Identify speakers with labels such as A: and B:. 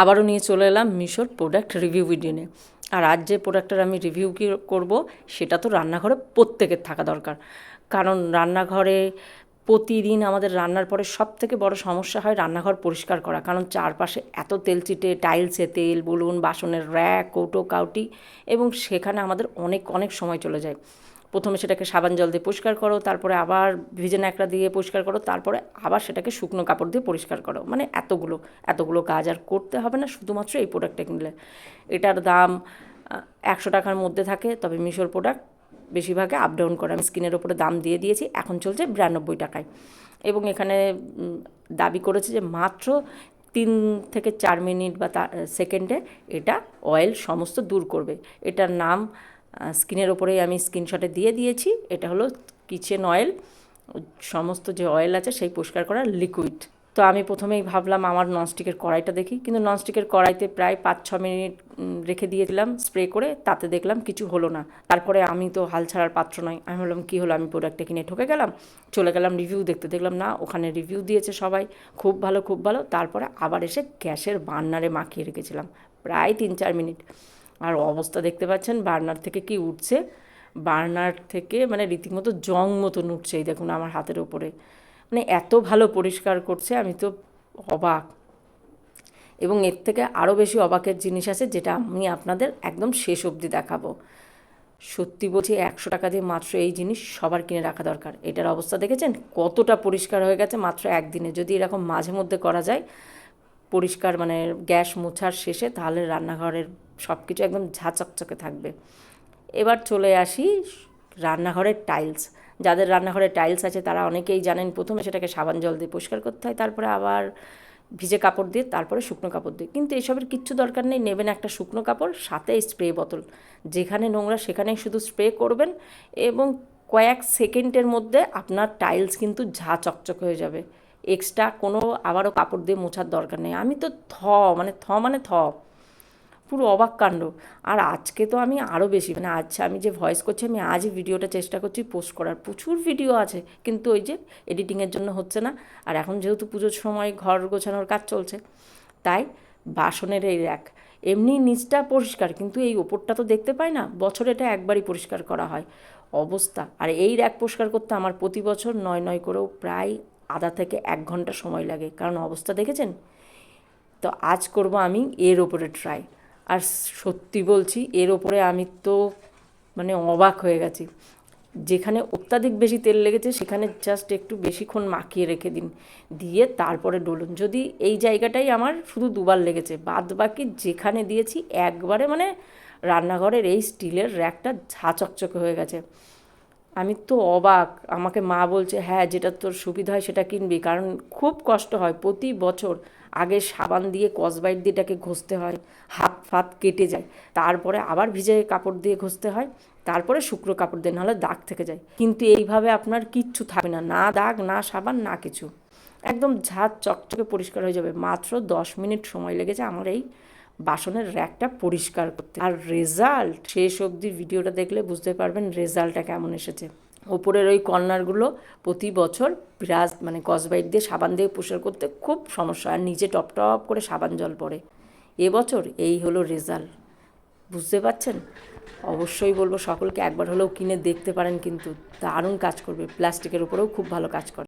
A: আবারও নিয়ে চলে এলাম মিশোর প্রোডাক্ট রিভিউ ভিডিও নিয়ে। আর আজ যে প্রোডাক্টের আমি রিভিউ কি করব, সেটা তো রান্নাঘরে প্রত্যেকের থাকা দরকার। কারণ রান্নাঘরে প্রতিদিন আমাদের রান্নার পরে সব থেকে বড় সমস্যা হয় রান্নাঘর পরিষ্কার করা। কারণ চারপাশে এত তেল চিটে টাইলসে তেল, বলুন, বাসনের র্যাক কৌটো, কাউটি, এবং সেখানে আমাদের অনেক অনেক সময় চলে যায়। প্রথমে সেটাকে সাবান জল দিয়ে পরিষ্কার করো, তারপরে আবার ভিজে ন্যাকড়া দিয়ে পরিষ্কার করো, তারপরে আবার সেটাকে শুকনো কাপড় দিয়ে পরিষ্কার করো। মানে এতগুলো এতগুলো কাজ আর করতে হবে না, শুধুমাত্র এই প্রোডাক্টটা কিনলে। এটার দাম একশো টাকার মধ্যে থাকে, তবে মিশোর প্রোডাক্ট বেশিরভাগে আপ ডাউন করে। আমি স্কিনের ওপরে দাম দিয়ে দিয়েছি, এখন চলছে বিরানব্বই টাকায়। এবং এখানে দাবি করেছে যে মাত্র তিন থেকে চার মিনিট বা সেকেন্ডে এটা অয়েল সমস্ত দূর করবে। এটার নাম স্কিনের ওপরেই আমি স্ক্রিনশটে দিয়ে দিয়েছি। এটা হলো কিচেন অয়েল। সমস্ত যে অয়েল আছে সেই পরিষ্কার করার লিকুইড। তো আমি প্রথমেই ভাবলাম আমার ননস্টিকের কড়াইটা দেখি। কিন্তু ননস্টিকের কড়াইতে প্রায় পাঁচ, ছ মিনিট রেখে দিয়েছিলাম স্প্রে করে। তাতে দেখলাম কিছু হলো না। তারপরে আমি তো হাল ছাড়ার পাত্র নয় আমি বললাম কী হলো? আমি প্রোডাক্টটা কিনে ঠকে গেলাম? চলে গেলাম রিভিউ দেখতে। দেখলাম, না, ওখানে রিভিউ দিয়েছে সবাই। খুব ভালো খুব ভালো। তারপরে আবার এসে গ্যাসের বার্নারে মাখিয়ে রেখেছিলাম। প্রায় তিন, চার মিনিট। আর অবস্থা দেখতে পাচ্ছেন, বার্নার থেকে কি উঠছে? বার্নার থেকে মানে রীতিমতো জং মতন উঠছে, এই দেখুন আমার হাতের ওপরে। মানে এত ভালো পরিষ্কার করছে, আমি তো অবাক। এবং এর থেকে আরও বেশি অবাকের জিনিস আছে, যেটা আমি আপনাদের একদম শেষ অবধি দেখাবো। সত্যি বলছি, একশো টাকা দিয়ে মাত্র এই জিনিস সবার কিনে রাখা দরকার। এটার অবস্থা দেখেছেন? কতটা পরিষ্কার হয়ে গেছে মাত্র একদিনে। যদি এরকম মাঝে মধ্যে করা যায়, পরিষ্কার মানে গ্যাস মোছার শেষে, তাহলে রান্নাঘরের সব কিছু একদম ঝাঁচকচকে থাকবে। এবার চলে আসি রান্নাঘরের টাইলস যাদের রান্নাঘরে টাইলস আছে, তারা অনেকেই জানেন প্রথমে সেটাকে সাবান জল দিয়ে পরিষ্কার করতে হয়, তারপরে আবার ভিজে কাপড় দিয়ে, তারপরে শুকনো কাপড় দিয়ে। কিন্তু এসবের কিচ্ছু দরকার নেই, নেবেন একটা শুকনো কাপড়, সাথে স্প্রে বোতল যেখানে নোংরা, সেখানেই শুধু স্প্রে করবেন এবং কয়েক সেকেন্ডের মধ্যে আপনার টাইলস কিন্তু ঝা চকচক হয়ে যাবে। এক্সট্রা কোনো আবারও কাপড় দিয়ে মোছার দরকার নেই। আমি তো থ মানে থ মানে থ। পুরো অবাক কাণ্ড। আর আজকে তো আমি আরও বেশি মানে আজ আমি যে ভয়েস করছি, আমি আজই ভিডিওটা চেষ্টা করছি পোস্ট করার। প্রচুর ভিডিও আছে, কিন্তু ওই যে এডিটিংয়ের জন্য হচ্ছে না। আর এখন যেহেতু পুজোর সময় ঘর গোছানোর কাজ চলছে, তাই বাসনের এই র্যাক এমনি নিচটা পরিষ্কার, কিন্তু এই ওপরটা তো দেখতে পাই না, বছরে এটা একবারই পরিষ্কার করা হয়। অবস্থা। আর এই র্যাক পরিষ্কার করতে আমার প্রতি বছর নয় নয় করেও প্রায় আধা থেকে এক ঘণ্টা সময় লাগে। কারণ অবস্থা দেখেছেন? তো আজ করব আমি এর ওপরে ট্রাই আর সত্যি বলছি, এর ওপরে আমি তো মানে অবাক হয়ে গেছি। যেখানে অত্যাধিক বেশি তেল লেগেছে, সেখানে জাস্ট একটু বেশিক্ষণ মাখিয়ে রেখে দিন। দিয়ে তারপরে ডলুন। যদি এই জায়গাটাই আমার শুধু দুবার লেগেছে বাদ বাকি যেখানে দিয়েছি, একবারে মানে রান্নাঘরের এই স্টিলের র্যাকটা ঝা চকচকে হয়ে গেছে। আমি তো অবাক। আমাকে মা বলছে হ্যাঁ যেটা তোর সুবিধা হয় সেটা কিনবি। কারণ খুব কষ্ট হয় প্রতি বছর। আগে সাবান দিয়ে কসবাইট দিয়ে এটাকে ঘষতে হয়, হাত ফাত কেটে যায়, তারপরে আবার ভিজে কাপড় দিয়ে ঘষতে হয়, তারপরে শুকনো কাপড় দিয়ে, নাহলে দাগ থেকে যায়। কিন্তু এইভাবে আপনার কিচ্ছু থাকবে না না দাগ, না সাবান, না কিছু। একদম ঝাঁত চকচকে পরিষ্কার হয়ে যাবে। মাত্র দশ মিনিট সময় লেগেছে আমার এই বাসনের র্যাকটা পরিষ্কার করতে। আর রেজাল্ট, শেষ অবধি ভিডিওটা দেখলে বুঝতে পারবেন রেজাল্টটা কেমন এসেছে। ওপরের ওই কর্নারগুলো প্রতি বছর ব্রাশ মানে কসবাইট দিয়ে সাবান দিয়ে পরিষ্কার করতে খুব সমস্যা আর নিচে টপ টপ করে সাবান জল পড়ে। এবছর এই হলো রেজাল্ট। বুঝতে পারছেন? অবশ্যই বলব, সকলকে একবার হলেও কিনে দেখতে পারেন কিন্তু দারুণ কাজ করবে। প্লাস্টিকের উপরেও খুব ভালো কাজ করে।